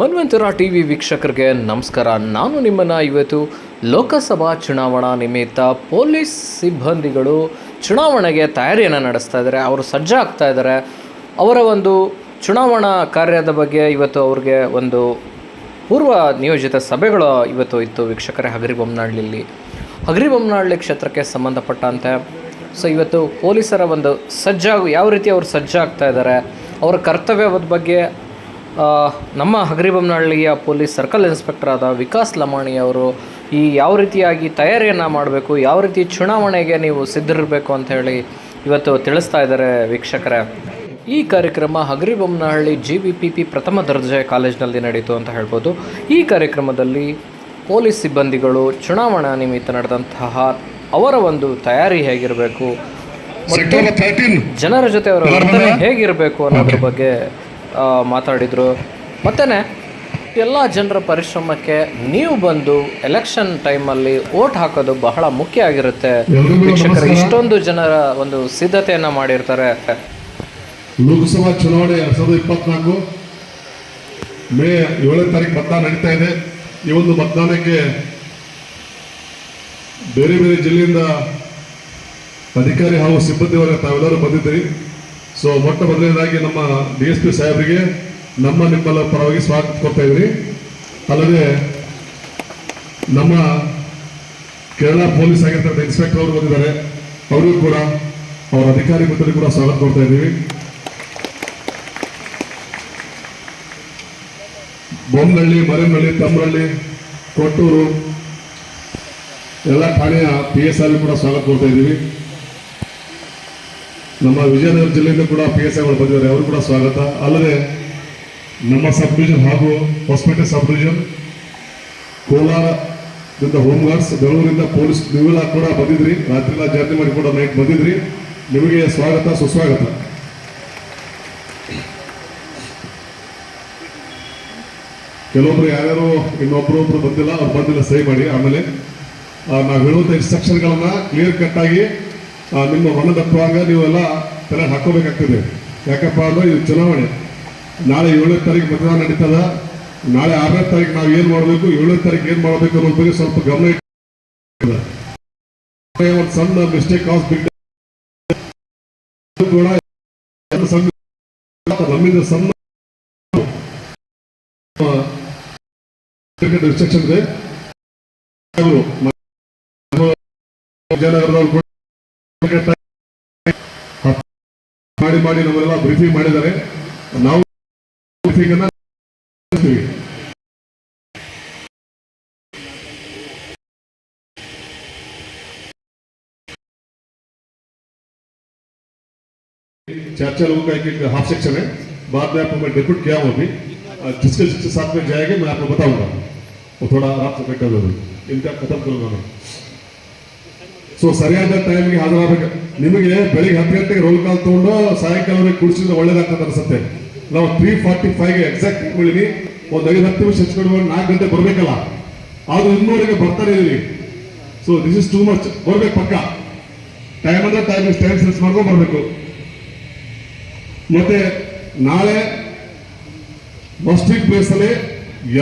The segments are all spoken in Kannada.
ಮನ್ವಂತರ ಟಿ ವಿ ವೀಕ್ಷಕರಿಗೆ ನಮಸ್ಕಾರ. ನಾನು ನಿಮ್ಮನ್ನು ಇವತ್ತು ಲೋಕಸಭಾ ಚುನಾವಣಾ ನಿಮಿತ್ತ ಪೊಲೀಸ್ ಸಿಬ್ಬಂದಿಗಳು ಚುನಾವಣೆಗೆ ತಯಾರಿಯನ್ನು ನಡೆಸ್ತಾ ಇದ್ದಾರೆ. ಅವರು ಸಜ್ಜಾಗ್ತಾ ಇದ್ದಾರೆ. ಅವರ ಒಂದು ಚುನಾವಣಾ ಕಾರ್ಯದ ಬಗ್ಗೆ ಇವತ್ತು ಅವ್ರಿಗೆ ಒಂದು ಪೂರ್ವ ನಿಯೋಜಿತ ಸಭೆಗಳು ಇವತ್ತು ಇತ್ತು ವೀಕ್ಷಕರೇ ಹಗರಿಬೊಮ್ಮನಹಳ್ಳಿಯಲ್ಲಿ ಹಗರಿಬೊಮ್ಮನಹಳ್ಳಿ ಕ್ಷೇತ್ರಕ್ಕೆ ಸಂಬಂಧಪಟ್ಟಂತೆ. ಸೊ, ಇವತ್ತು ಪೊಲೀಸರ ಒಂದು ಸಜ್ಜಾಗು, ಯಾವ ರೀತಿ ಅವರು ಸಜ್ಜಾಗ್ತಾ ಇದ್ದಾರೆ, ಅವರ ಕರ್ತವ್ಯದ ಬಗ್ಗೆ ನಮ್ಮ ಹಗರಿಬೊಮ್ಮನಹಳ್ಳಿಯ ಪೊಲೀಸ್ ಸರ್ಕಲ್ ಇನ್ಸ್ಪೆಕ್ಟರ್ ಆದ ವಿಕಾಸ್ ಲಮಾಣಿ ಅವರು ಈ ಯಾವ ರೀತಿಯಾಗಿ ತಯಾರಿಯನ್ನು ಮಾಡಬೇಕು ಯಾವ ರೀತಿ ಚುನಾವಣೆಗೆ ನೀವು ಸಿದ್ಧರಿರಬೇಕು ಅಂತ ಹೇಳಿ ಇವತ್ತು ತಿಳಿಸ್ತಾ ಇದ್ದಾರೆ ವೀಕ್ಷಕರೇ. ಈ ಕಾರ್ಯಕ್ರಮ Hagaribommanahalli G V P P ಪ್ರಥಮ ದರ್ಜೆ ಕಾಲೇಜಿನಲ್ಲಿ ನಡೀತು ಅಂತ ಹೇಳ್ಬೋದು. ಈ ಕಾರ್ಯಕ್ರಮದಲ್ಲಿ ಪೊಲೀಸ್ ಸಿಬ್ಬಂದಿಗಳು ಚುನಾವಣಾ ನಿಮಿತ್ತ ನಡೆದಂತಹ ಅವರ ಒಂದು ತಯಾರಿ ಹೇಗಿರಬೇಕು ಜನರ ಜೊತೆ ಅವರ ವರ್ತನೆ ಹೇಗಿರಬೇಕು ಅನ್ನೋದ್ರ ಬಗ್ಗೆ ಮಾತಾಡಿದರು. ಮತ್ತೇ ಎಲ್ಲ ಜನರ ಪರಿಶ್ರಮಕ್ಕೆ ನೀವು ಬಂದು ಎಲೆಕ್ಷನ್ ಟೈಮಲ್ಲಿ ಓಟ್ ಹಾಕೋದು ಬಹಳ ಮುಖ್ಯ ಆಗಿರುತ್ತೆ. ವೀಕ್ಷಕರು ಇಷ್ಟೊಂದು ಜನರ ಒಂದು ಸಿದ್ಧತೆಯನ್ನು ಮಾಡಿರ್ತಾರೆ. ಲೋಕಸಭಾ ಚುನಾವಣೆ ಎರಡ್ ಸಾವಿರದ ಇಪ್ಪತ್ನಾಲ್ಕು ಮೇ ಏಳನೇ ತಾರೀಕು ಮತದಾನ ನಡೀತಾ ಇದೆ. ಈ ಒಂದು ಮತದಾನಕ್ಕೆ ಬೇರೆ ಬೇರೆ ಜಿಲ್ಲೆಯಿಂದ ಅಧಿಕಾರಿ ಹಾಗೂ ಸಿಬ್ಬಂದಿ ವರ್ಗ ತಾವೆಲ್ಲರೂ ಬಂದಿದ್ದೀರಿ. ಸೊ ಮೊಟ್ಟ ಮೊದಲನೇದಾಗಿ ನಮ್ಮ ಡಿ ಎಸ್ ಪಿ ಸಾಹೇಬರಿಗೆ ನಮ್ಮ ನಿಮ್ಮೆಲ್ಲ ಪರವಾಗಿ ಸ್ವಾಗತ ಕೊಡ್ತಾ ಇದ್ರಿ. ಅಲ್ಲದೆ ನಮ್ಮ ಕೇರಳ ಪೊಲೀಸ್ ಆಗಿರ್ತಕ್ಕಂಥ ಇನ್ಸ್ಪೆಕ್ಟರ್ ಅವರು ಬಂದಿದ್ದಾರೆ. ಅವರಿಗೂ ಕೂಡ, ಅವರ ಅಧಿಕಾರಿ ಕೂಡ ಸ್ವಾಗತ ಕೊಡ್ತಾ ಇದ್ದೀವಿ. ಬೊಮ್ಮನಹಳ್ಳಿ ಮರೇನಹಳ್ಳಿ ತಮ್ಮಳ್ಳಿ ಕೊಟ್ಟೂರು, ಎಲ್ಲ ಠಾಣೆಯ ಪಿ ಎಸ್ ಐ ಕೂಡ ಸ್ವಾಗತ ಕೊಡ್ತಾ ಇದ್ದೀವಿ. ನಮ್ಮ ವಿಜಯನಗರ ಜಿಲ್ಲೆಯಿಂದ ಕೂಡ ಪಿ ಎಸ್ ಐಗಳು ಬಂದಿದ್ದಾರೆ. ಅವರು ಕೂಡ ಸ್ವಾಗತ. ಅಲ್ಲದೆ ನಮ್ಮ ಸಬ್ ಡಿವಿಷನ್ ಹಾಗೂ ಹೊಸಪೇಟೆ ಸಬ್ ಡಿವಿಷನ್ ಕೋಲಾರದಿಂದ ಹೋಮ್ ಗಾರ್ಡ್ಸ್ ಬೆಂಗಳೂರಿಂದ ಪೊಲೀಸ್ ನೀವೆಲ್ಲ ಕೂಡ ಬಂದಿದ್ರಿ. ರಾತ್ರಿ ಎಲ್ಲ ಜರ್ನಿ ಮಾಡಿ ಕೂಡ ನೈಟ್ ಬಂದಿದ್ರಿ. ನಿಮಗೆ ಸ್ವಾಗತ, ಸುಸ್ವಾಗತ. ಕೆಲವೊಬ್ರು ಯಾರ್ಯಾರು ಇನ್ನೊಬ್ರೊಬ್ರು ಬಂದಿಲ್ಲ, ಅವ್ರು ಬಂದಿಲ್ಲ, ಸಹಿ ಮಾಡಿ. ಆಮೇಲೆ ನಾವು ಹೇಳುವಂಥ ಇನ್ಸ್ಟ್ರಕ್ಷನ್ಗಳನ್ನು ಕ್ಲಿಯರ್ ಕಟ್ ಆಗಿ ನಿಮ್ಮ ಮನ ತಪ್ಪುವಾಗ ನೀವೆಲ್ಲ ತಲೆ ಹಾಕೋಬೇಕಾಗ್ತದೆ. ಯಾಕಪ್ಪ ಅಂದ್ರೆ ಇದು ಚುನಾವಣೆ. ನಾಳೆ ಏಳನೇ ತಾರೀಕು ಮತದಾನ ನಡೀತದ. ನಾಳೆ ಆರನೇ ತಾರೀಕು ನಾವು ಏನು ಮಾಡಬೇಕು, ಏಳನೇ ತಾರೀಕು ಏನು ಮಾಡಬೇಕು ಅನ್ನೋದ್ರ ಬಗ್ಗೆ ಸ್ವಲ್ಪ ಗಮನ ಇಟ್ಟು ಒಂದು ಸಣ್ಣ ಮಿಸ್ಟೇಕ್ ಕಾಸ್ ಬಿಟ್ಟು ಕೂಡ ನಮ್ಮಿಂದ ಸಣ್ಣ ರಿಸ್ಟ್ರಿಕ್ಷನ್ ಇದೆ. ವಿಜಯನಗರದವ್ರು ಕೂಡ ಮಾಡಿ ಮಾಡಿ ನಮ್ಮನ್ನೆಲ್ಲ ಬ್ರೀಫಿಂಗ್ ಮಾಡಿದ್ದಾರೆ ನಾವು ಬ್ರೀಫಿಂಗ್ ಅನ್ನ ಮಾಡ್ತೀವಿ. चर्चा लोगों का एक एक हाफ सेक्शन है बाद में आपको मैं डिप्यूट किया हूँ अभी अ, जिसके जिसके साथ में जाएंगे मैं आपको बताऊंगा वो थोड़ा आराम से बैठा जरूर इनका खत्म करूंगा मैं ಸೊ ಸರಿಯಾದ ಟೈಮ್ಗೆ ಹಾಜರಾಗಬೇಕು. ನಿಮಗೆ ಬೆಳಿಗ್ಗೆ ಹತ್ತು ಗಂಟೆಗೆ ರೋಲ್ ಕಾಲ್ ತಗೊಂಡು ಸಾಯಂಕಾಲವರೆಗೆ ಕುಡಿಸಿದ್ರೆ ಒಳ್ಳೇದಾಗ್ತದೆ ಅನ್ಸುತ್ತೆ. ನಾವು ತ್ರೀ ಫಾರ್ಟಿ ಫೈವ್ಗೆ ಎಕ್ಸಾಕ್ಟ್ ಇಟ್ಕೊಳ್ಳಿ ಒಂದು ಐದು ಹತ್ತು ನಿಮಿಷ ಹೆಚ್ಚಿಕೊಂಡು ನಾಲ್ಕು ಗಂಟೆ ಬರಬೇಕಲ್ಲ. ಅದು ಇನ್ನೂರಿಗೆ ಬರ್ತಾರೆ ಇಲ್ಲಿ. So this is too much ಬರ್ಬೇಕು ಪಕ್ಕ. ಟೈಮ್ ಅಂದ್ರೆ ಟೈಮ್ ಟೈಮ್ ಸೆನ್ಸ್ ಮಾಡ್ಕೊಂಡು ಬರಬೇಕು. ಮತ್ತೆ ನಾಳೆ ಮಸ್ಟಿಕ್ ಪ್ಲೇಸ್ ಅಲ್ಲಿ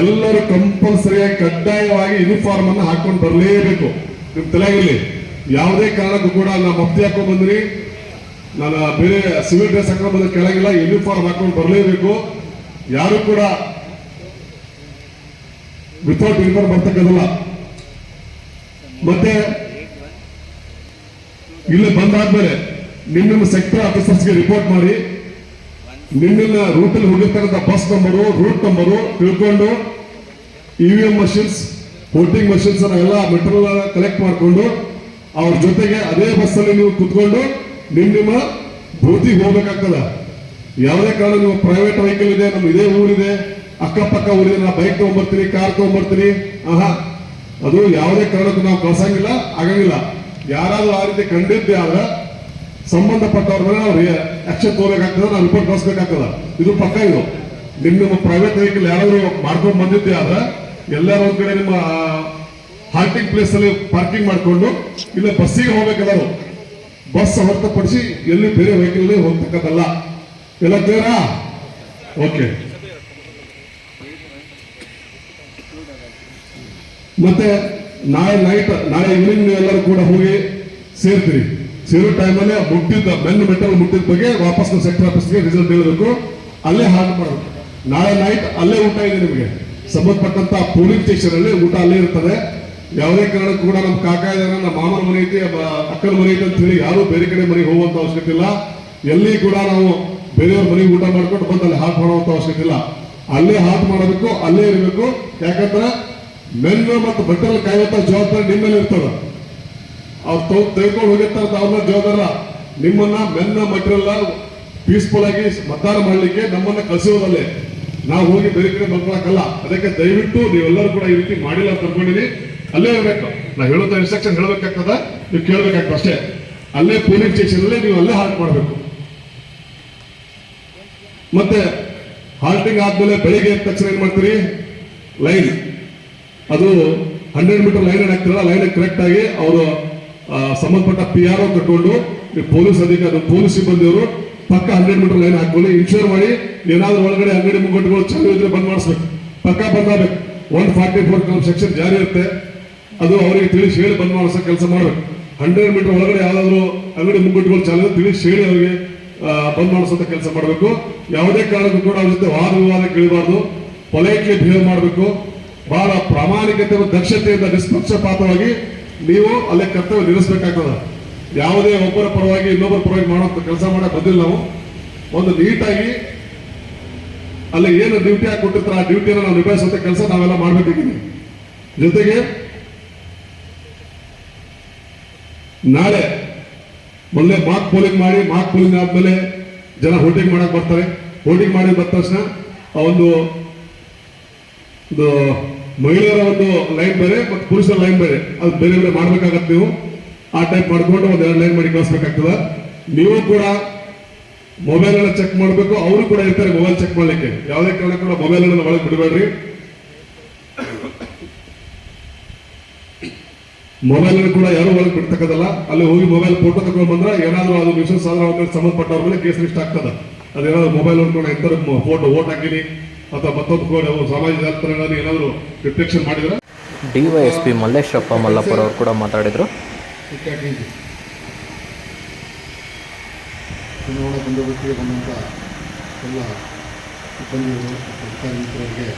ಎಲ್ಲರೂ ಕಂಪಲ್ಸರಿಯಾಗಿ ಕಡ್ಡಾಯವಾಗಿ ಯೂನಿಫಾರ್ಮ್ ಅನ್ನು ಹಾಕೊಂಡು ಬರಲೇಬೇಕು. ನಿಮ್ ತಲೆಗಿರ್ಲಿ ಯಾವುದೇ ಕಾರಣಕ್ಕೂ ಕೂಡ ನಾ ಮಪ್ತಿ ಹಾಕೊಂಡು ಬಂದ್ರಿ. ನಾನು ಬೇರೆ ಸಿವಿಲ್ ಡ್ರೆಸ್ ಹಾಕೊಂಡು ಬಂದ ಕೆಳಗಿಲ್ಲ ಯೂನಿಫಾರ್ಮ್ ಹಾಕೊಂಡು ಬರಲೇಬೇಕು. ಯಾರು ಕೂಡ ವಿತೌಟ್ ಯೂನಿಫಾರ್ಮ್ ಬರ್ತಕ್ಕಂಥಲ್ಲ ಮತ್ತೆ ಇಲ್ಲಿ ಬಂದಾದ್ಮೇಲೆ ನಿಮ್ಮ ನಿಮ್ಮ ಸೆಕ್ಟರ್ ಆಫೀಸರ್ಸ್ಗೆ ರಿಪೋರ್ಟ್ ಮಾಡಿ. ನಿಮ್ಮಿನ ರೂಟಲ್ಲಿ ಹೋಗಿರ್ತಕ್ಕಂಥ ಬಸ್ ನಂಬರು ರೂಟ್ ನಂಬರು ತಿಳ್ಕೊಂಡು E V M machines voting machines ಎಲ್ಲ ಮೆಟೀರಿಯಲ್ ಕಲೆಕ್ಟ್ ಮಾಡಿಕೊಂಡು ಅವ್ರ ಜೊತೆಗೆ ಅದೇ ಬಸ್ಸಲ್ಲಿ ನೀವು ಕುತ್ಕೊಂಡು ನಿಮ್ ನಿಮ್ಮ ಬೂತಿಗೆ ಹೋಗ್ಬೇಕಾಗ್ತದ. ಯಾವುದೇ ಕಾರಣ ನೀವು ಪ್ರೈವೇಟ್ ವೆಹಿಕಲ್ ಇದೆ ನಮ್ಮ ಇದೇ ಊರಿದೆ, ಅಕ್ಕಪಕ್ಕ ಊರಿದೆ, ನಾ ಬೈಕ್ ತಗೊಂಡ್ಬರ್ತೀನಿ ಕಾರ್ ತಗೊಂಡ್ಬರ್ತೀನಿ ಆಹಾ, ಅದು ಯಾವುದೇ ಕಾರಣಕ್ಕೂ ನಾವು ಕಳ್ಸಂಗಿಲ್ಲ, ಆಗಂಗಿಲ್ಲ. ಯಾರಾದ್ರೂ ಆ ರೀತಿ ಕಂಡಿದ್ದೆ ಆದ್ರೆ ಸಂಬಂಧಪಟ್ಟವ್ರ ಮೇಲೆ ನಾವು ಆಕ್ಷನ್ ತಗೋಬೇಕಾಗ್ತದೆ, ನಾವು ರಿಪೋರ್ಟ್ ಕಳಿಸ್ಬೇಕಾಗ್ತದ. ಇದು ಪಕ್ಕ ಇದು. ನಿಮ್ ನಿಮ್ಮ ಪ್ರೈವೇಟ್ ವೆಹಿಕಲ್ ಯಾರಾದ್ರೂ ಮಾಡ್ಕೊಂಡು ಬಂದಿದ್ದೆ ಆದ್ರೆ ಎಲ್ಲರೂ ಒಂದ್ ಕಡೆ ನಿಮ್ಮ ಹಾಲ್ಟಿಂಗ್ ಪ್ಲೇಸ್ ಅಲ್ಲಿ ಪಾರ್ಕಿಂಗ್ ಮಾಡಿಕೊಂಡು ಇಲ್ಲ ಬಸ್ಸಿಗೆ ಹೋಗ್ಬೇಕೆಲ್ಲರೂ ಬಸ್ ಹೊರತುಪಡಿಸಿ ಎಲ್ಲಿ ಬೇರೆ ವೆಹಿಕಲ್ ಹೋಗ್ತಕ್ಕದ್ದಲ್ಲ. ಎಲ್ಲ ಕ್ಲಿಯರಾ ಓಕೆ ಮತ್ತೆ ನಾಳೆ ನೈಟ್ ನಾಳೆ ಈವ್ನಿಂಗ್ ನೀವೆಲ್ಲರೂ ಕೂಡ ಹೋಗಿ ಸೇರ್ತೀರಿ. ಸೇರೋ ಟೈಮಲ್ಲಿ ಮುಟ್ಟಿದ್ದ, ಬೆನ್ನು ಮೆಟಲ್ ಮುಟ್ಟಿದ ಬಗ್ಗೆ ವಾಪಸ್ ಸೆಕ್ಟರ್ ಆಫೀಸ್ಗೆ ರಿಸಲ್ಟ್ ಹೇಳಬೇಕು ಅಲ್ಲೇ ಹಾಲ್ ಮಾಡಬೇಕು. ನಾಳೆ ನೈಟ್ ಅಲ್ಲೇ ಊಟ ಇದೆ ನಿಮಗೆ. ಸಂಬಂಧಪಟ್ಟಂತ ಪೋಲಿಂಗ್ ಸ್ಟೇಷನ್ ಅಲ್ಲಿ ಊಟ ಅಲ್ಲೇ ಇರ್ತದೆ. ಯಾವುದೇ ಕಾರಣಕ್ಕೂ ಕೂಡ ನಮ್ಮ ಕಾಕ ಇದಾರ ನಮ್ಮ ಮಾಮನ ಮನೆ ಐತಿ ಅಕ್ಕನ ಮನೆ ಐತಿ ಅಂತ ಹೇಳಿ ಯಾರು ಬೇರೆ ಕಡೆ ಮನೆಗೆ ಹೋಗುವಂತ ಅವಶ್ಯಕತೆ ಇಲ್ಲ. ಎಲ್ಲಿ ಕೂಡ ನಾವು ಬೇರೆಯವ್ರ ಮನೆಗೆ ಊಟ ಮಾಡ್ಕೊಂಡು ಬಂದು ಅಲ್ಲಿ ಹಾಟ್ ಮಾಡುವಂತ ಅವಶ್ಯಕತೆ ಇಲ್ಲ. ಅಲ್ಲೇ ಹಾಟ್ ಮಾಡಬೇಕು, ಅಲ್ಲೇ ಇರಬೇಕು. ಯಾಕಂದ್ರೆ ಮೆನ್ನು ಮತ್ತು ಬಟ್ಟೆ ಕಾಯುವಂತ ಜವಾಬ್ದಾರಿ ನಿಮ್ಮ ಮೇಲೆ ಇರ್ತದ. ಅವ್ರು ತಗೊ- ತೆಗೆದುಕೊಂಡು ಹೋಗಿರ್ತಾರ ಅವ್ರನ್ನ ಜವಾಬ್ದಾರ ನಿಮ್ಮನ್ನ ಮೆನ್ನ ಮಟೀರಿಯಲ್ ಪೀಸ್ಫುಲ್ ಆಗಿ ಮತದಾನ ಮಾಡಲಿಕ್ಕೆ ನಮ್ಮನ್ನ ಕಳಿಸೋದಲ್ಲೇ ನಾವು ಹೋಗಿ ಬೇರೆ ಕಡೆ ಮಲ್ಕೊಳಕಲ್ಲ ಅದಕ್ಕೆ ದಯವಿಟ್ಟು ನೀವೆಲ್ಲರೂ ಕೂಡ ಈ ರೀತಿ ಮಾಡಿಲ್ಲ ಅಂತ ಅನ್ಕೊಂಡಿನಿ ಅಲ್ಲೇ ಇರಬೇಕು. ನಾ ಹೇಳೋದ ಇನ್ಸ್ಟ್ರಕ್ಷನ್ ಹೇಳಬೇಕಾಗ್ತದ, ನೀವು ಕೇಳಬೇಕಾಗ್ತದೆ ಅಷ್ಟೇ. ಅಲ್ಲೇ ಪೊಲೀಸ್ ಸ್ಟೇಷನ್ ಅಲ್ಲೇ ನೀವು ಅಲ್ಲೇ ಹಾಲ್ಟ್ ಮಾಡಬೇಕು ಮತ್ತೆ ಹಾಲ್ಟಿಂಗ್ ಆದ್ಮೇಲೆ ಬೆಳಿಗ್ಗೆ ಎದ್ದ ತಕ್ಷಣ ಏನ್ ಮಾಡ್ತೀರಿ? ಲೈನ್ ಅದು ಹಂಡ್ರೆಡ್ ಮೀಟರ್ ಲೈನ್ ಹಾಕ್ತಿರಲ್ಲ ಲೈನ್ ಕರೆಕ್ಟ್ ಆಗಿ ಅವರು ಸಂಬಂಧಪಟ್ಟ ಪಿ ಆರ್ ಕಟ್ಕೊಂಡು ಈ ಪೊಲೀಸ್ ಅಧಿಕಾರಿ ಪೊಲೀಸ್ ಸಿಬ್ಬಂದಿಯವರು ಪಕ್ಕ ಹಂಡ್ರೆಡ್ ಮೀಟರ್ ಲೈನ್ ಹಾಕೊಂಡು ಇನ್ಶೂರ್ ಮಾಡಿ, ಏನಾದ್ರೂ ಒಳಗಡೆ ಅಂಗಡಿ ಮುಗ್ಗಟ್ಟುಗಳು ಚಾಲು ಇದ್ರೆ ಬಂದ್ ಮಾಡಿಸ್ಬೇಕು. ಪಕ್ಕ ಬಂದಾಗಬೇಕು ಒನ್ ಫಾರ್ಟಿ ಫೋರ್ ಸೆಕ್ಷನ್ ಜಾರಿ ಇರುತ್ತೆ. ಅದು ಅವರಿಗೆ ತಿಳಿಸಿ ಹೇಳಿ ಬಂದ್ ಮಾಡಿಸೋ ಕೆಲಸ ಮಾಡಿ. ಹಂಡ್ರೆಡ್ ಮೀಟರ್ ಒಳಗಡೆ ಯಾವ್ದಾದ್ರು ಅಂಗಡಿ ಮುಂಗಟ್ಟುಗಳು ಚಾಲು ಇದ್ರೆ ತಿಳಿಸಿ ಹೇಳಿ ಅವರಿಗೆ ಬಂದ್ ಮಾಡಿಸೋ ಕೆಲಸ ಮಾಡಬೇಕು. ಯಾವುದೇ ಕಾರಣಕ್ಕೂ ಕೂಡ ಅವ್ರ ಜೊತೆ ವಾದ ವಿವಾದ ಕೇಳಬಾರ್ದು. ಪೊಲೈಟ್ಲಿ ಬಿಹೇವ್ ಮಾಡಬೇಕು. ಬಹಳ ಪ್ರಾಮಾಣಿಕತೆ ಮತ್ತು ದಕ್ಷತೆಯಿಂದ ನಿಷ್ಪಕ್ಷಪಾತವಾಗಿ ನೀವು ಅಲ್ಲೇ ಕರ್ತವ್ಯ ನಿರ್ವಹಿಸಬೇಕಾಗ್ತದ ಯಾವುದೇ ಒಬ್ಬರ ಪರವಾಗಿ ಇನ್ನೊಬ್ಬರ ಪರವಾಗಿ ಮಾಡುವಂತ ಕೆಲಸ ಮಾಡಕ್ ಬಂದಿಲ್ಲ ನಾವು. ಒಂದು ನೀಟಾಗಿ ಅಲ್ಲಿ ಏನು ಡ್ಯೂಟಿ ಹಾಕಿ ಕೊಟ್ಟಿರ್ತಾರೆ ಆ ಡ್ಯೂಟಿಯನ್ನು ನಾವು ನಿಭಾಯಿಸುವಂತ ಕೆಲಸ ನಾವೆಲ್ಲ ಮಾಡಬೇಕಿದ್ದೀವಿ ಜೊತೆಗೆ ನಾಳೆ ಮೊದಲೇ ಮಾಕ್ ಪೋಲಿಂಗ್ ಮಾಡಿ, ಮಾಕ್ ಪೋಲಿಂಗ್ ಆದ್ಮೇಲೆ ಜನ ಹೋಟಿಂಗ್ ಮಾಡಕ್ ಬರ್ತಾರೆ. ಹೋಲ್ಡಿಂಗ್ ಮಾಡಿ ಬಂದ ತಕ್ಷಣ ಆ ಒಂದು ಮಹಿಳೆಯರ ಒಂದು ಲೈನ್ ಬೇರೆ ಮತ್ತು ಪುರುಷರ ಲೈನ್ ಬೇರೆ. ಅದು ಬೇರೆ ಬೇರೆ ಮಾಡ್ಬೇಕಾಗತ್ತೆ ನೀವು. ಆ ಟೈಪ್ ಮಾಡ್ಕೊಂಡು ಒಂದ್ ಎರಡು ಲೈನ್ ಮಾಡಿ ಕಳಿಸ್ಬೇಕಾಗ್ತದ. ನೀವು ಕೂಡ ಮೊಬೈಲ್ ಅನ್ನ ಚೆಕ್ ಮಾಡಬೇಕು. ಅವರು ಕೂಡ ಇರ್ತಾರೆ ಮೊಬೈಲ್ ಚೆಕ್ ಮಾಡಲಿಕ್ಕೆ. ಯಾವುದೇ ಕಾರಣ ಕೂಡ ಮೊಬೈಲ್ ಒಳಗೆ ಬಿಡಬೇಡ್ರಿ. ಮೊಬೈಲ್ ಕೂಡ ಯಾರು ಒಳಗೆ ಬಿಡ್ತಕ್ಕದಲ್ಲ ಅಲ್ಲಿ ಹೋಗಿ ಮೊಬೈಲ್ ಫೋಟೋ ತಗೊಂಡ್ ಬಂದ್ರೆ ಏನಾದ್ರೂ ಅದು ಮಿಷನ್ ಸಾಧನ ಸಂಬಂಧಪಟ್ಟವ್ರ ಮೇಲೆ ಕೇಸ್ ಲಿಸ್ಟ್ ಆಗ್ತದ ಅದೇನಾದ್ರು ಮೊಬೈಲ್ ಹೊಡ್ಕೊಂಡು ಎಂತ ಫೋಟೋ ಓಟ್ ಹಾಕಿನಿ ಅಥವಾ ಮತ್ತೊಂದು ಕೂಡ ಸಾಮಾಜಿಕ ಜಾಲತಾಣಗಳಲ್ಲಿ ಏನಾದ್ರು ಡಿಟೆಕ್ಷನ್ ಮಾಡಿದ್ರೆ. D Y S P Malleshappa Mallappar ಅವರು ಕೂಡ ಮಾತಾಡಿದರು. ಚುನಾವಣಾ ಬಂದೋಬಸ್ತಿಗೆ ಬಂದಂಥ ಎಲ್ಲ ಸಿಬ್ಬಂದಿಗಳು ಮತ್ತು ಅಧಿಕಾರಿ ಮಿತ್ರರಿಗೆ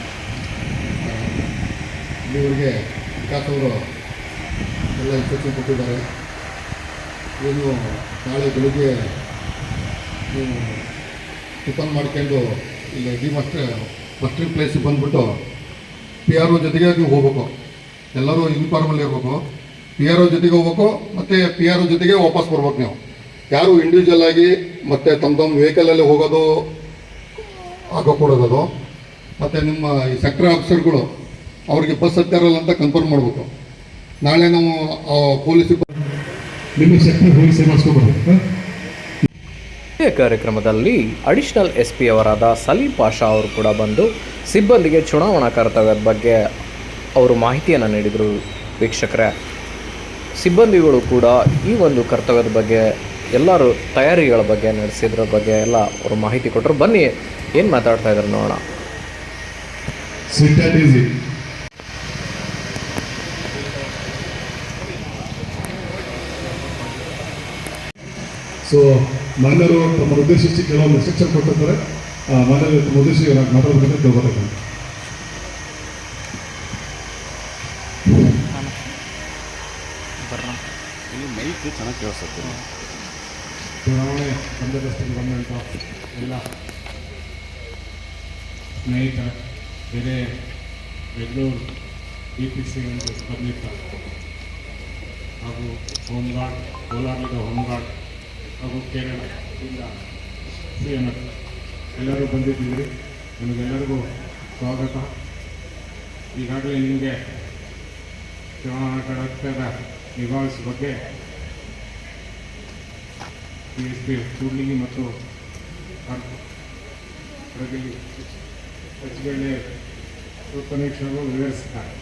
ಇಲ್ಲಿವರೆಗೆ ವಿಕಾಸ್ ಅವರು ಎಲ್ಲ ಇನ್ಸ್ಟ್ರಕ್ಷನ್ ಕೊಟ್ಟಿದ್ದಾರೆ. ಏನು ನಾಳೆ ಬೆಳಿಗ್ಗೆ ನೀವು ಟಿಫನ್ ಮಾಡ್ಕೊಂಡು ಇಲ್ಲಿ ಡಿ ಮಾಸ್ಟರ್ ಮಸ್ಟರಿಂಗ್ ಪ್ಲೇಸಿಗೆ ಬಂದುಬಿಟ್ಟು ಪಿ ಆರ್ ಒ ಜೊತೆಗೆ ನೀವು ಹೋಗ್ಬೇಕು. ಎಲ್ಲರೂ ಯೂನಿಫಾರ್ಮಲ್ಲಿ ಇರಬೇಕು. ಪಿ ಆರ್ ಒ ಜೊತೆಗೆ ಹೋಗ್ಬೇಕು ಮತ್ತು ಪಿ ಆರ್ ಒ ಜೊತೆಗೆ ವಾಪಸ್ ಬರ್ಬೇಕು ನೀವು. ಯಾರು ಇಂಡಿವಿಜುವಲ್ ಆಗಿ ಮತ್ತು ತಮ್ಮ ತಮ್ಮ ವೆಹಿಕಲಲ್ಲಿ ಹೋಗೋದು ಆಗೋಕೊಡೋದು ಮತ್ತು ನಿಮ್ಮ ಈ ಸೆಕ್ಟರ್ ಆಫೀಸರ್ಗಳು ಅವ್ರಿಗೆ ಬಸ್ ಹತ್ತಾರಲ್ಲ ಅಂತ ಕನ್ಫರ್ಮ್ ಮಾಡಬೇಕು. ನಾಳೆ ನಾವು ಪೊಲೀಸ್ ನಿಮ್ಮ ಸೆಕ್ಟರ್ ಹೋಗಿ ಸೇವೆ ಇದೇ ಕಾರ್ಯಕ್ರಮದಲ್ಲಿ ಅಡಿಷನಲ್ ಎಸ್ ಪಿ ಅವರಾದ ಸಲೀಂ ಪಾಷಾ ಅವರು ಕೂಡ ಬಂದು ಸಿಬ್ಬಂದಿಗೆ ಚುನಾವಣಾ ಕರ್ತವ್ಯದ ಬಗ್ಗೆ ಅವರು ಮಾಹಿತಿಯನ್ನು ನೀಡಿದರು. ವೀಕ್ಷಕರೇ ಸಿಬ್ಬಂದಿಗಳು ಕೂಡ ಈ ಒಂದು ಕರ್ತವ್ಯದ ಬಗ್ಗೆ ಎಲ್ಲರೂ ತಯಾರಿಗಳ ಬಗ್ಗೆ ನಡೆಸಿದ್ರ ಬಗ್ಗೆ ಎಲ್ಲ ಅವರು ಮಾಹಿತಿ ಕೊಟ್ಟರು ಬನ್ನಿ ಏನು ಮಾತಾಡ್ತಾ ಇದ್ದಾರೆ ನೋಡೋಣ. ಸೊ ಮಹಿಳೆಯರು ತಮ್ಮ ಉದ್ದೇಶಿಸಿ ಕೆಲವೊಂದು ಶಿಕ್ಷಣ ಕೊಟ್ಟಿರ್ತಾರೆ. ಆ, ಮಾನ್ಯರು ತಮ್ಮ ಉದ್ದೇಶಿಸಿ ಮಾತಾಡಬೇಕಂತ ಮಾತಾಡೋದಕ್ಕೆ ಮೈಕ್ ಚೆನ್ನಾಗಿ ಕೇಳಿಸುತ್ತೆ. ಚುನಾವಣೆ ಬಂದೋಬಸ್ತಿಗೆ ಬಂದಂಥ ಎಲ್ಲ. ಸ್ನೇಹಿತರ ಬೇರೆ ಬೆಂಗಳೂರು ಡಿ ಪಿ ಸಿ ಬಂದಿರ್ತಾರೆ. ಹಾಗೂ ಹೋಮ್ ಗಾರ್ಡ್ ಕೋಲಾರದ ಹೋಮ್ ಗಾರ್ಡ್ ಹಾಗೂ ಕೇರಳದಿಂದ ಸಿ ಎಂ ಎಲ್ಲರೂ ಬಂದಿದ್ದೀರಿ. ನಿಮಗೆಲ್ಲರಿಗೂ ಸ್ವಾಗತ. ಈಗಾಗಲೇ ನಿಮಗೆ ಚುನಾವಣಾ ಕಡತದ ನಿಭಾಯಿಸುವ ಬಗ್ಗೆ ಪಿ ಎಸ್ ಪಿ ಕೂಡ್ಲಿಗಿ ಮತ್ತು ಪ್ರಗಲಿ ಸಚಿವರೇ ಉಪನಿರೀಕ್ಷಕರು ವಿವರಿಸಿದ್ದಾರೆ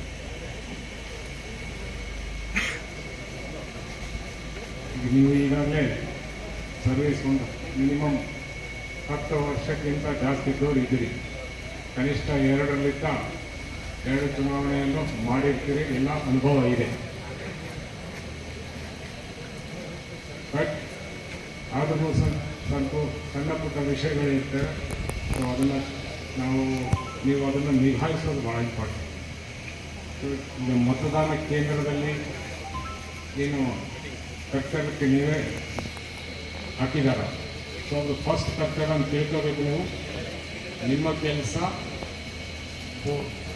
ನೀವು ಈಗಾಗಲೇ ಸರ್ವಿಸ್ ಒಂದು ಮಿನಿಮಮ್ ಹತ್ತು ವರ್ಷಕ್ಕಿಂತ ಜಾಸ್ತಿ ಇದ್ದವ್ರು ಇದ್ದೀರಿ. ಕನಿಷ್ಠ ಎರಡರಲ್ಲಿದ್ದ ಎರಡು ಚುನಾವಣೆಯನ್ನು ಮಾಡಿರ್ತೀರಿ, ಎಲ್ಲ ಅನುಭವ ಇದೆ. ಬಟ್ ಆದರೂ ಸ್ವಲ್ಪ ಸ್ವಲ್ಪ ಸಣ್ಣ ಪುಟ್ಟ ವಿಷಯಗಳಿರ್ತವೆ ಸೊ ಅದನ್ನು ನಾವು, ನೀವು ಅದನ್ನು ನಿಭಾಯಿಸೋದು ಭಾಳ ಇಂಪಾರ್ಟೆಂಟ್ ಮತದಾನ ಕೇಂದ್ರದಲ್ಲಿ ಏನು ಕರ್ತವ್ಯಕ್ಕೆ ನೀವೇ ಹಾಕಿದಾರ ಸೊ ಅದು ಫಸ್ಟ್ ಕರ್ತವ್ಯ ತಿಳ್ಕೋಬೇಕು ನೀವು. ನಿಮ್ಮ ಕೆಲಸ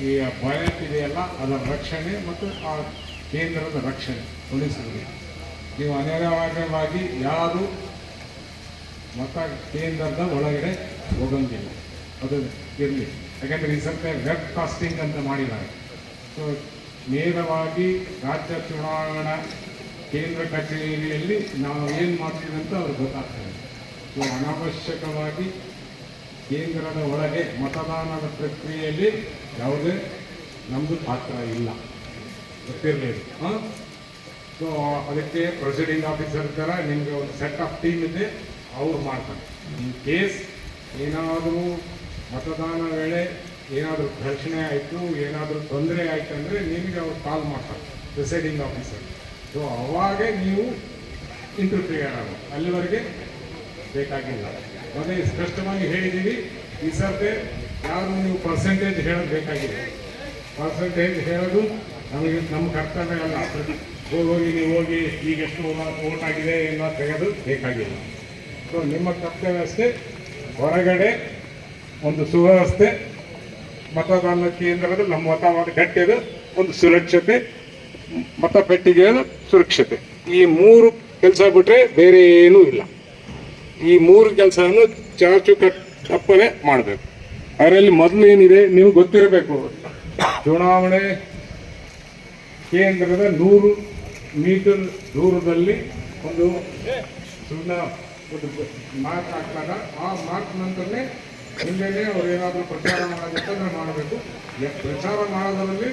ಈ ಬ್ಯಾಲೆಟ್ ಇದೆಯಲ್ಲ, ಅದರ ರಕ್ಷಣೆ ಮತ್ತು ಆ ಕೇಂದ್ರದ ರಕ್ಷಣೆ ಪೊಲೀಸರಿಗೆ ನೀವು ಅನಿವಾರ್ಯವಾಗಿ ಯಾರು ಮತ ಕೇಂದ್ರದ ಒಳಗಡೆ ಹೋಗಂಗಿಲ್ಲ. ಅದು ಇರಲಿ. ಯಾಕೆಂದರೆ ಈ ಸರ್ತಿ ವೆಬ್ ಕಾಸ್ಟಿಂಗ್ ಅಂತ ಮಾಡಿದ್ದಾರೆ. ಸೊ ನೇರವಾಗಿ ರಾಜ್ಯ ಚುನಾವಣಾ ಕೇಂದ್ರ ಕಚೇರಿಯಲ್ಲಿ ನಾವು ಏನು ಮಾಡ್ತೀವಿ ಅಂತ ಅವ್ರಿಗೆ ಗೊತ್ತಾಗ್ತದೆ. ಸೊ ಅನಾವಶ್ಯಕವಾಗಿ ಕೇಂದ್ರದ ಒಳಗೆ ಮತದಾನದ ಪ್ರಕ್ರಿಯೆಯಲ್ಲಿ ಯಾವುದೇ ನಮ್ಮದು ಪಾತ್ರ ಇಲ್ಲ. ಗೊತ್ತಿರಲಿಲ್ಲ. ಹಾಂ? ಸೊ ಅದಕ್ಕೆ ಪ್ರೆಸಿಡಿಂಗ್ ಆಫೀಸರ್ ಥರ ನಿಮಗೆ ಒಂದು ಸೆಟ್ ಆಫ್ ಟೀಮ್ ಇದೆ, ಅವ್ರು ಮಾಡ್ತಾರೆ. ಇನ್ ಕೇಸ್ ಏನಾದರೂ ಮತದಾನ ವೇಳೆ ಏನಾದರೂ ಘರ್ಷಣೆ ಆಯಿತು, ಏನಾದರೂ ತೊಂದರೆ ಆಯಿತು ಅಂದರೆ ನಿಮಗೆ ಅವ್ರು ಕಾಲ್ ಮಾಡ್ತಾರೆ ಪ್ರಿಸೈಡಿಂಗ್ ಆಫೀಸರ್ ಸೊ ಅವಾಗೆ ನೀವು ಇಂಟರ್ಫಿಯರ್ ಆಗೋದು ಅಲ್ಲಿವರೆಗೆ ಬೇಕಾಗಿಲ್ಲ. ಮತ್ತೆ ಸ್ಪಷ್ಟವಾಗಿ ಹೇಳಿದ್ದೀವಿ ಈ ಸರ್ತೆ ಯಾರು ನೀವು ಪರ್ಸೆಂಟೇಜ್ ಹೇಳೋದು ಬೇಕಾಗಿಲ್ಲ. ಪರ್ಸೆಂಟೇಜ್ ಹೇಳೋದು ನಮಗೆ, ನಮ್ಮ ಕರ್ತವ್ಯ ಅಲ್ಲ. ಹೋಗಿ ನೀವು ಹೋಗಿ ಈಗ ಎಷ್ಟು ಓಟ್ ಆಗಿದೆ ಎಲ್ಲ ತೆಗೆದು ಬೇಕಾಗಿಲ್ಲ. ಸೊ ನಿಮ್ಮ ಕರ್ತವ್ಯ ಅಷ್ಟೇ. ಹೊರಗಡೆ ಒಂದು ಸುವ್ಯವಸ್ಥೆ, ಮತದಾನ ಕೇಂದ್ರದ ನಮ್ಮ ಮತವಾದ ಗಟ್ಟಿಯದು ಒಂದು ಸುರಕ್ಷತೆ ಮತಪೆಟ್ಟಿಗೆಯ ಸುರಕ್ಷತೆ. ಈ ಮೂರು ಕೆಲಸ ಬಿಟ್ರೆ ಬೇರೆ ಏನೂ ಇಲ್ಲ. ಈ ಮೂರು ಕೆಲಸವನ್ನು ಚಾಚು ಕಟ್ ತಪ್ಪದೆ ಮಾಡಬೇಕು. ಅದರಲ್ಲಿ ಮೊದಲು ಏನಿದೆ ನೀವು ಗೊತ್ತಿರಬೇಕು. ಚುನಾವಣೆ ಕೇಂದ್ರದ ನೂರು ಮೀಟರ್ ದೂರದಲ್ಲಿ ಒಂದು ಸುಣ್ಣ ಮಾರ್ಕ್ ಹಾಕಿದಾಗ ಆ ಮಾರ್ಕ್ ನಂತರನೇ ಹಿಂದೆನೇ ಅವ್ರು ಏನಾದರೂ ಪ್ರಚಾರ ಮಾಡಬೇಕು. ಪ್ರಚಾರ ಮಾಡೋದರಲ್ಲಿ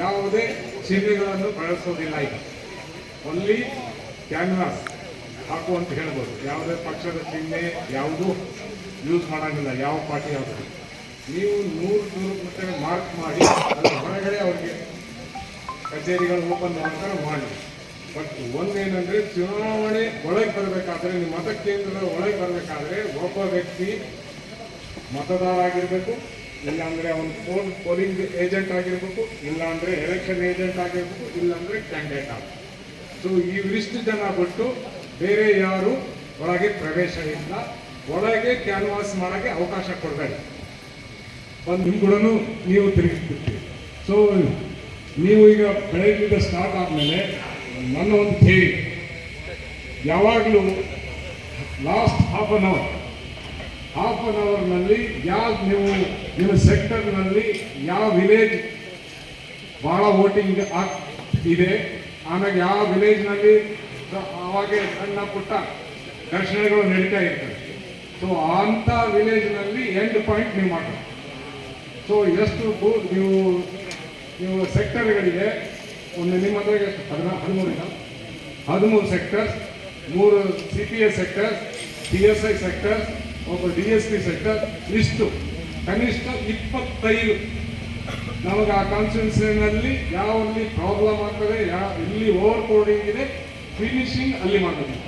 ಯಾವುದೇ ಚಿಹ್ನೆಗಳನ್ನು ಬಳಸೋದಿಲ್ಲ ಈಗ. ಒನ್ಲಿ ಕ್ಯಾನ್ವಾಸ್ ಹಾಕು ಅಂತ ಹೇಳ್ಬೋದು. ಯಾವುದೇ ಪಕ್ಷದ ಚಿಹ್ನೆ ಯಾವುದೂ ಯೂಸ್ ಮಾಡೋಂಗಿಲ್ಲ. ಯಾವ ಪಾರ್ಟಿ ಯಾವುದು ನೀವು ನೂರು ನೂರು ಮತ್ತೆ ಮಾರ್ಕ್ ಮಾಡಿ ಅದರ ಹೊರಗಡೆ ಅವ್ರಿಗೆ ಕಚೇರಿಗಳು ಓಪನ್ ಮಾಡ್ತಾರೆ ಮಾಡಿ. ಬಟ್ ಒಂದೇನಂದ್ರೆ ಚುನಾವಣೆ ಒಳಗೆ ಬರಬೇಕಾದ್ರೆ, ನಿಮ್ಮ ಮತಕೇಂದ್ರದ ಒಳಗೆ ಬರಬೇಕಾದ್ರೆ ಒಬ್ಬ ವ್ಯಕ್ತಿ ಮತದಾರ ಆಗಿರ್ಬೇಕು ಇಲ್ಲಾಂದ್ರೆ ಅವನು ಫೋನ್ ಪೋಲಿಂಗ್ ಏಜೆಂಟ್ ಆಗಿರ್ಬೇಕು, ಇಲ್ಲಾಂದ್ರೆ ಎಲೆಕ್ಷನ್ ಏಜೆಂಟ್ ಆಗಿರ್ಬೇಕು, ಇಲ್ಲಾಂದ್ರೆ ಕ್ಯಾಂಡಿಡೇಟ್ ಆಗಬೇಕು ಸೊ ಇವಿಷ್ಟು ಜನ ಬಿಟ್ಟು ಬೇರೆ ಯಾರು ಒಳಗೆ ಪ್ರವೇಶ ಇಲ್ಲ, ಒಳಗೆ ಕ್ಯಾನ್ವಾಸ್ ಮಾಡೋಕ್ಕೆ ಅವಕಾಶ ಕೊಡಬೇಡಿ. ಒಂದು ನಿಮ್ಮ ಕೂಡ ನೀವು ತಿರುಗಿಸ್ಬಿಡ್ತೀವಿ ಸೊ ನೀವು ಈಗ ಬೆಳಗ್ಗಿಂದ ಸ್ಟಾರ್ಟ್ ಆದಮೇಲೆ ನನ್ನ ಒಂದು ಥೇರಿ ಯಾವಾಗಲೂ last half an hour half an ಅವರ್ನಲ್ಲಿ ಯಾವ ನೀವು, ನಿಮ್ಮ ಸೆಕ್ಟರ್ನಲ್ಲಿ ಯಾವ ವಿಲೇಜ್ ಭಾಳ ವೋಟಿಂಗ್ ಆಗ್, ಇದೆ. ಆಮೇಲೆ ಯಾವ ವಿಲೇಜ್ನಲ್ಲಿ ಅವಾಗೆ ಸಣ್ಣ ಪುಟ್ಟ ಘರ್ಷಣೆಗಳು ನಡೀತಾ ಇರ್ತವೆ. ಸೊ ಅಂಥ ವಿಲೇಜ್ನಲ್ಲಿ ಎಂಡ್ ಪಾಯಿಂಟ್ ನೀವು ಮಾಡಬೇಕು ಸೊ ಎಷ್ಟು ಬೂ- ನೀವು ನೀವು ಸೆಕ್ಟರ್ಗಳಿಗೆ ಒಂದು ನಿಮ್ಮ ಹತ್ರ ಎಷ್ಟು, ಹದಿನಾ ಹದಿಮೂರಿಂದ ಹದಿಮೂರು ಸೆಕ್ಟರ್ಸ್ ಮೂರು C P S sector P S I sector ಒಬ್ಬ ಡಿ ಎಸ್ ಪಿ ಸೆಕ್ಟರ್ ಇಷ್ಟು ಕನಿಷ್ಠ ಇಪ್ಪತ್ತೈದು. ನಮಗೆ ಆ ಕಾನ್ಸ್ಟಿಟ್ಯೂನ್ಸಿನಲ್ಲಿ ಯಾವಲ್ಲಿ ಪ್ರಾಬ್ಲಮ್ ಆಗ್ತದೆ, ಯಾವ ಎಲ್ಲಿ ಓವರ್ ಕೋಡಿಂಗ್ ಇದೆ ಫಿನಿಶಿಂಗ್ ಅಲ್ಲಿ ಮಾಡಬೇಕು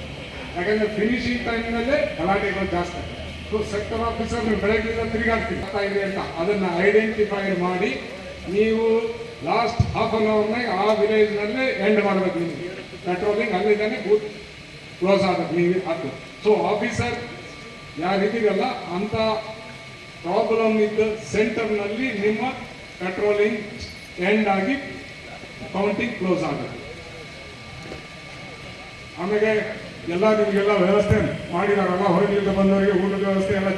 ಯಾಕಂದ್ರೆ ಫಿನಿಶಿಂಗ್ ಟೈಮ್ನಲ್ಲೇ ಗಲಾಟೆಗಳು ಜಾಸ್ತಿ ಸೊ ಸೆಕ್ಟರ್ ಆಫೀಸರ್ ನೀವು ಬೆಳಗ್ಗೆಯಿಂದ ತಿರುಗಾಡ್ತೀವಿ ಇದೆ ಅಂತ ಅದನ್ನು ಐಡೆಂಟಿಫೈ ಮಾಡಿ, ನೀವು ಲಾಸ್ಟ್ ಹಾಫ್ ಅನ್ ಅವರ್ನ ಆ ವಿಲೇಜ್ನಲ್ಲೇ ಎಂಡ್ ಮಾಡಬೇಕು ನೀವು. ಪೆಟ್ರೋಲಿಂಗ್ ಅಲ್ಲಿದ್ದಾನೆ ಬೂತ್ ಕ್ಲೋಸ್ ಆಗಬೇಕು ನೀವು ಅದು ಸೊ ಆಫೀಸರ್ ಯಾರಿದ್ದೀರಲ್ಲ ಅಂತ ಪ್ರಾಬ್ಲಮ್ ಇದ್ದ ಸೆಂಟರ್ನಲ್ಲಿ ನಿಮ್ಮ ಪೆಟ್ರೋಲಿಂಗ್ ಎಂಡ್ ಆಗಿ ಕೌಂಟಿಂಗ್ ಕ್ಲೋಸ್ ಆಗುತ್ತೆ. ಆಮೇಲೆ ಎಲ್ಲ ನಿಮಗೆಲ್ಲ ವ್ಯವಸ್ಥೆ ಮಾಡಿದಾರಲ್ಲ ಹೊರಗಿಂದ ಬಂದವರಿಗೆ ಊಟದ ವ್ಯವಸ್ಥೆ ಎಲ್ಲ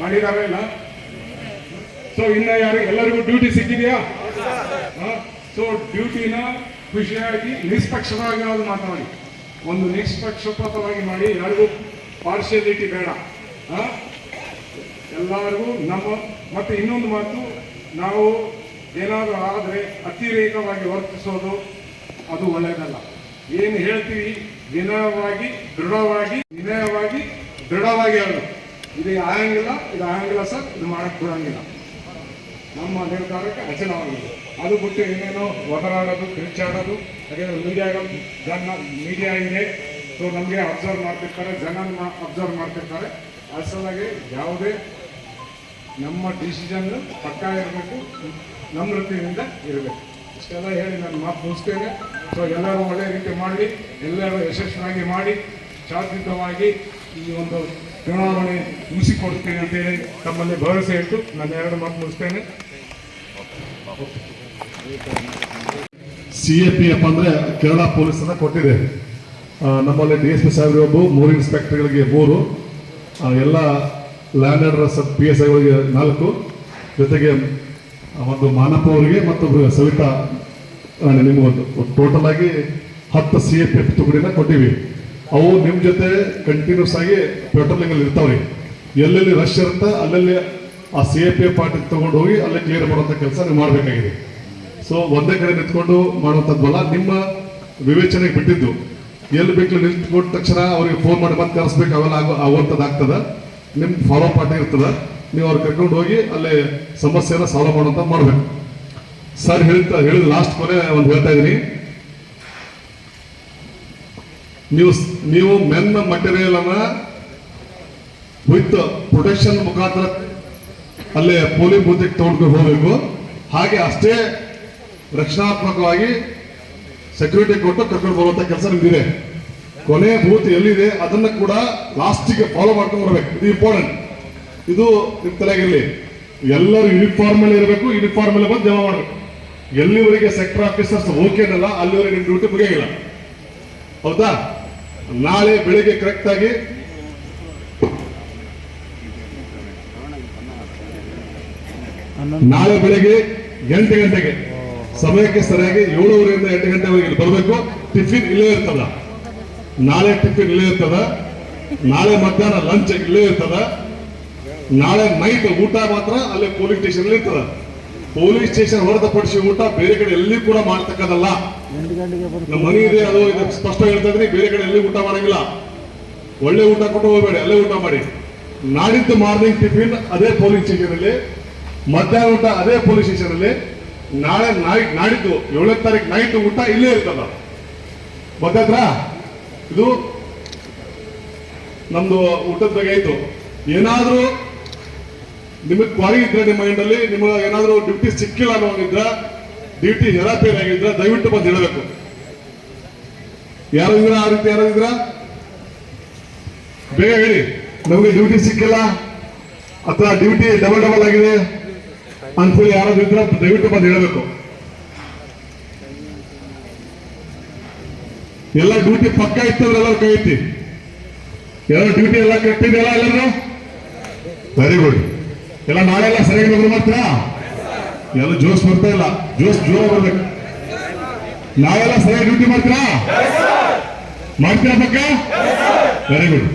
ಮಾಡಿದಾರ ಇಲ್ಲ? ಸೊ ಇನ್ನ ಯಾರು, ಎಲ್ಲರಿಗೂ ಡ್ಯೂಟಿ ಸಿಕ್ಕಿದೆಯಾ? ಸೊ ಡ್ಯೂಟಿನ ಖುಷಿಯಾಗಿ, ನಿಷ್ಪಕ್ಷವಾಗಿ ಮಾತನಾಡಿ ಒಂದು ನಿಷ್ಪಕ್ಷಪಾತವಾಗಿ ಮಾಡಿ, ಯಾರಿಗೂ ಪಾರ್ಶಿಯಲಿಟಿ ಬೇಡ? ಎಲ್ಲರಿಗೂ ನಮ್ಮ ಮತ್ತೆ ಇನ್ನೊಂದು ಮಾತು, ನಾವು ಏನಾದರೂ ಆದರೆ ಅತಿರೇಕವಾಗಿ ವರ್ತಿಸೋದು ಅದು ಒಳ್ಳೆಯದಲ್ಲ. ಏನು ಹೇಳ್ತೀವಿ? ವಿನಯವಾಗಿ, ದೃಢವಾಗಿ ವಿನಯವಾಗಿ, ದೃಢವಾಗಿ ಹೇಳೋದು. ಇದು ಆಗಂಗಿಲ್ಲ ಇದು ಆಗಂಗಿಲ್ಲ ಸರ್, ಇದು ಮಾಡಕ್ ಬಿಡಂಗಿಲ್ಲ. ನಮ್ಮ ನಿರ್ಧಾರಕ್ಕೆ ಅಚಲವಾಗಿದೆ. ಅದು ಬಿಟ್ಟು ಇನ್ನೇನೋ ಒದರಾಡೋದು ಕಿರ್ಚಾಡೋದು ಹಾಗೆ ಮೀಡಿಯಾಗ ಜನ ಮೀಡಿಯಾ ಇದೆ. ಸೊ ನಮಗೆ ಅಬ್ಸರ್ವ್ ಮಾಡ್ತಿರ್ತಾರೆ ಜನ ಅಬ್ಸರ್ವ್ ಮಾಡ್ತಿರ್ತಾರೆ. ಅಸಲಾಗಿ ಯಾವುದೇ ನಮ್ಮ ಡಿಸಿಷನ್ ಪಕ್ಕ ಇರಬೇಕು ನಮ್ರತೆಯಿಂದ ಇರಬೇಕು. ಇಷ್ಟೆಲ್ಲ ಹೇಳಿ ನಾನು ಮಾತು ಮುಗಿಸ್ತೇನೆ. ಸೊ ಎಲ್ಲರೂ ಒಳ್ಳೆ ರೀತಿ ಮಾಡಲಿ ಎಲ್ಲರೂ ಯಶಸ್ವಿಯಾಗಿ ಮಾಡಿ ಶಾಂತಿಯುತವಾಗಿ ಈ ಒಂದು ಚುನಾವಣೆ ಅಂತ ಅಂತೇಳಿ ತಮ್ಮಲ್ಲಿ ಭರವಸೆ ಇಟ್ಟು ನಾನು ಎರಡು ಮಾತು ಮುಗಿಸ್ತೇನೆ. ಸಿ ಎ ಪಿ ಎಫ್ ಅಂದ್ರೆ ಕೇರಳ ಪೊಲೀಸ್ ಅನ್ನ ಕೊಟ್ಟಿದೆ ನಮ್ಮಲ್ಲಿ ಡಿ ಎಸ್ ಪಿ ಸಾಹೇಬ್ರಿ ಒಬ್ಬ ಮೂರು ಇನ್ಸ್ಪೆಕ್ಟರ್ಗಳಿಗೆ ಮೂರು. ಎಲ್ಲ ಲ್ಯಾಂಡರ್ ಸಬ್ ಪಿ ಎಸ್ ಐಗಳಿಗೆ ನಾಲ್ಕು, ಜೊತೆಗೆ ಒಂದು ಮಾನಪ್ಪ ಅವರಿಗೆ ಮತ್ತೊಬ್ಬರು ಸವಿತಾ ನಿಮಗೊಂದು ಟೋಟಲ್ ಆಗಿ ಹತ್ತು ಸಿ ಎ ಪಿ ಎಫ್ ತುಕಡಿನ ಕೊಟ್ಟಿವಿ. ಅವು ನಿಮ್ಮ ಜೊತೆ ಕಂಟಿನ್ಯೂಸ್ ಆಗಿ ಪೆಟ್ರೋಲಿಂಗಲ್ಲಿ ಇರ್ತಾವ್ರಿ. ಎಲ್ಲೆಲ್ಲಿ ರಶ್ ಇರುತ್ತೆ ಅಲ್ಲಲ್ಲಿ ಆ C A P F party ತಗೊಂಡು ಹೋಗಿ ಅಲ್ಲೇ ಕ್ಲಿಯರ್ ಮಾಡುವಂಥ ಕೆಲಸ ನೀವು ಮಾಡಬೇಕಾಗಿದೆ. ಸೊ ಒಂದೇ ಕಡೆ ನಿಂತ್ಕೊಂಡು ಮಾಡುವಂಥದ್ದಲ್ಲ, ನಿಮ್ಮ ವಿವೇಚನೆಗೆ ಬಿಟ್ಟಿದ್ದು. ಎಲ್ಲಿ ಬೇಕು ನಿಂತ್ಕೊಂಡ ತಕ್ಷಣ ಅವ್ರಿಗೆ ಫೋನ್ ಮಾಡಿ ಮತ್ತೆ ಕರೆಸ್ಬೇಕು, ಅವೆಲ್ಲ ಆಗೋ ಆಗುವಂಥದ್ದಾಗ್ತದೆ. ನಿಮ್ಮ ಫಾಲೋ ಪಾರ್ಟಿ ಇರ್ತದೆ. ನೀವು ಅವ್ರು ಕರ್ಕೊಂಡು ಹೋಗಿ ಅಲ್ಲಿ ಸಮಸ್ಯೆನ ಸಾಲ್ವ್ ಮಾಡುವಂತ ಮಾಡ್ಬೇಕು. ಸರ್ ಹೇಳ್ತಾ ಹೇಳಿದ ಲಾಸ್ಟ್ ಕೊನೆ ಒಂದು ಹೇಳ್ತಾ ಇದೀನಿ. ನೀವು ನೀವು ಮೆನ್ ಮಟೀರಿಯಲ್ ಅನ್ನ ವಿತ್ ಪ್ರೊಟೆಕ್ಷನ್ ಮುಖಾಂತರ ಅಲ್ಲೇ ಪೋಲಿ ಬೂತಿಗೆ ತಗೊಂಡು ಹೋಗಬೇಕು. ಹಾಗೆ ಅಷ್ಟೇ ರಕ್ಷಣಾತ್ಮಕವಾಗಿ ಸೆಕ್ಯೂರಿಟಿ ಕೊಟ್ಟು ಕರ್ಕೊಂಡು ಬರುವಂತ ಕೆಲಸ ನಿಮ್ದಿದೆ. ಕೊನೆ ಬೂತ್ ಎಲ್ಲಿದೆ ಅದನ್ನ ಕೂಡ ಲಾಸ್ಟಿಗೆ ಫಾಲೋ ಮಾಡ್ಕೊಂಡು ಬರ್ಬೇಕು. ಇದು ಇಂಪಾರ್ಟೆಂಟ್ ಇದು ನಿಮ್ ತಲೆಗಿರಲಿ. ಎಲ್ಲರೂ ಯೂನಿಫಾರ್ಮ್ ಅಲ್ಲಿ ಇರಬೇಕು ಯೂನಿಫಾರ್ಮ್ ಅಲ್ಲಿ ಬಂದು ಜಮಾ ಮಾಡಬೇಕು. ಎಲ್ಲಿವರೆಗೆ ಸೆಕ್ಟರ್ ಆಫೀಸರ್ಸ್ ಓಕೆನಲ್ಲ ಅಲ್ಲಿವರೆಗೆ ನಿಮ್ ಡ್ಯೂಟಿ ಮುಗಿಯಿಲ್ಲ ಹೌದಾ? ನಾಳೆ ಬೆಳಿಗ್ಗೆ ಕರೆಕ್ಟ್ ಆಗಿ ನಾಳೆ ಬೆಳಿಗ್ಗೆ ಎಂಟು ಗಂಟೆಗೆ. ಸಮಯಕ್ಕೆ ಸರಿಯಾಗಿ ಏಳುವರೆಯಿಂದ ಎಂಟು ಗಂಟೆವರೆಗೆ ಇಲ್ಲಿ ಬರಬೇಕು. ಟಿಫಿನ್ ಇಲ್ಲೇ ಇರ್ತದ. ನಾಳೆ ಟಿಫಿನ್ ಇಲ್ಲೇ ಇರ್ತದ. ನಾಳೆ ಮಧ್ಯಾಹ್ನ ಲಂಚ್ ಇಲ್ಲೇ ಇರ್ತದ. ನಾಳೆ ನೈಟ್ ಊಟ ಮಾತ್ರ ಅಲ್ಲೇ ಪೊಲೀಸ್ ಸ್ಟೇಷನ್ ಇರ್ತದ. ಪೊಲೀಸ್ ಸ್ಟೇಷನ್ ಹೊರತುಪಡಿಸಿ ಊಟ ಬೇರೆ ಕಡೆ ಎಲ್ಲಿ ಕೂಡ ಮಾಡ್ತಕ್ಕದಲ್ಲ. ನಮ್ಮ ಇದೆ, ಅದು ಸ್ಪಷ್ಟ ಹೇಳ್ತಾ ಬೇರೆ ಕಡೆ ಎಲ್ಲಿ ಊಟ ಮಾಡಂಗಿಲ್ಲ. ಒಳ್ಳೆ ಊಟ ಕೊಟ್ಟು ಹೋಗ್ಬೇಡಿ, ಅಲ್ಲೇ ಊಟ ಮಾಡಿ. ನಾಡಿದ್ದು ಮಾರ್ನಿಂಗ್ ಟಿಫಿನ್ ಅದೇ ಪೊಲೀಸ್ ಸ್ಟೇಷನ್ ಅಲ್ಲಿ, ಮಧ್ಯಾಹ್ನ ಊಟ ಅದೇ ಪೊಲೀಸ್ ಸ್ಟೇಷನ್ ಅಲ್ಲಿ. ನಾಳೆ ನೈಟ್ ನಾಡಿದ್ದು, ಏಳನೇ ತಾರೀಕು ನೈಟ್ ಊಟ ಇಲ್ಲೇ ಇರ್ತದ. ಗೊತ್ತಾಯ್ತಾ ಇದು ನಮ್ದು ಊಟದ ಬಗ್ಗೆ ಆಯ್ತು ಏನಾದ್ರೂ ನಿಮಗೆ ಕ್ವಾರಿ ಇದ್ರೆ ನಿಮ್ಮ ಮೈಂಡ್ ಅಲ್ಲಿ ನಿಮಗೆ ಏನಾದರೂ ಡ್ಯೂಟಿ ಸಿಕ್ಕಿಲ್ಲ ಅನ್ನೋಂಗಿದ್ರ ಡ್ಯೂಟಿ ಹೆರಾಪೇರ್ ಆಗಿದ್ರೆ ದಯವಿಟ್ಟು ಬಂದು ಹೇಳಬೇಕು. ಯಾರು ಇದ್ರ ಆ ರೀತಿ ಯಾರು ಇದ್ರ? ಬೇಗ ಹೇಳಿ. ನಮಗೆ ಡ್ಯೂಟಿ ಸಿಕ್ಕಿಲ್ಲ. ಅಥವಾ ಡ್ಯೂಟಿ ಡಬಲ್ ಡಬಲ್ ಆಗಿದೆ. ಅಂತೇಳಿ ಯಾರಾದ್ರೂ ಇದ್ರೆ ದಯವಿಟ್ಟು ಬಂದು ಹೇಳಬೇಕು. ಎಲ್ಲ ಡ್ಯೂಟಿ ಪಕ್ಕ ಇತ್ತಂದ್ರೆ ಎಲ್ಲರೂ ಕೈ ಐತಿ ಎಲ್ಲ ಡ್ಯೂಟಿ ಎಲ್ಲ ಕಟ್ಟಿದ್ಯಲ್ಲ ಎಲ್ಲರೂ? ವೆರಿ ಗುಡ್ ಎಲ್ಲ ನಾಳೆ ಎಲ್ಲ ಸರಿಯಾಗಿ ನೋಡಿದ್ರು ಮಾತ್ರ ಎಲ್ಲ ಜೋಸ್ ಬರ್ತಾ ಇಲ್ಲ. ಜೋಸ್ ಜೋರ ಬರ್ಬೇಕು. ನಾವೆಲ್ಲ ಸರಿಯಾಗಿ ಡ್ಯೂಟಿ ಮಾಡ್ತೀರಾ? ಮಾಡ್ತೀರಾ ಪಕ್ಕ? Very good